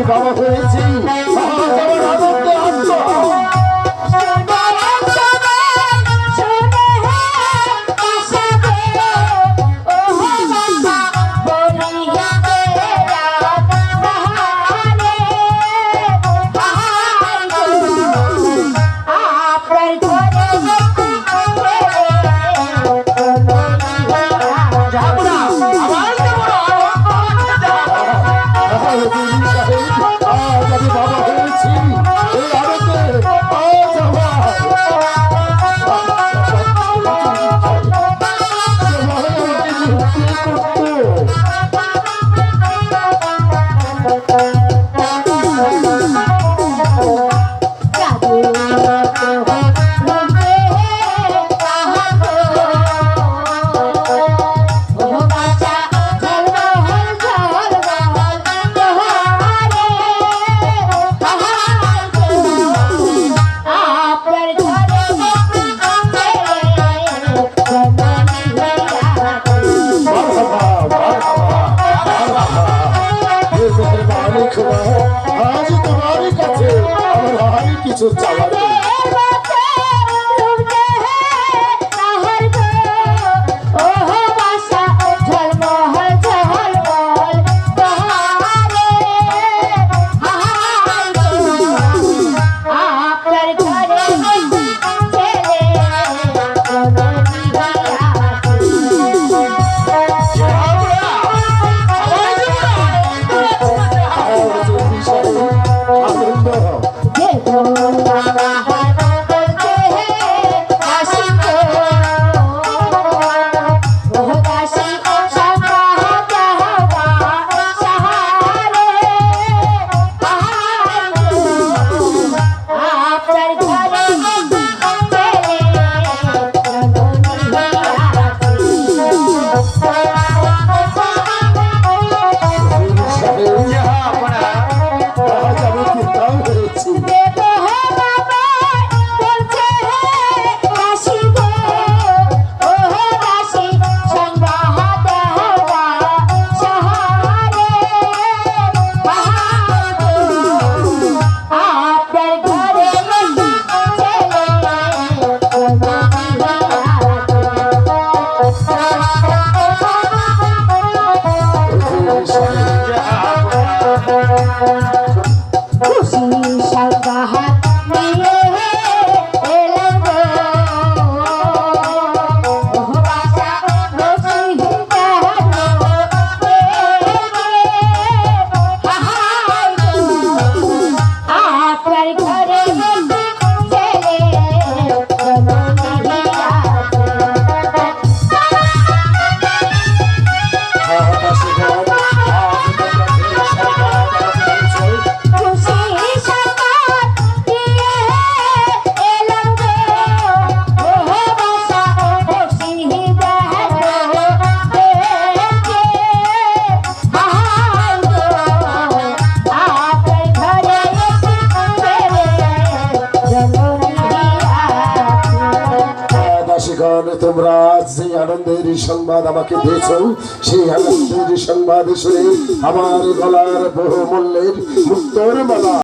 আমি বাবা হয়েছি। আজ আজ তোমারই কাছে আমার আর কিছু চাওয়ার হয় আমার গলার বহু মূল্যের মুক্তর মালা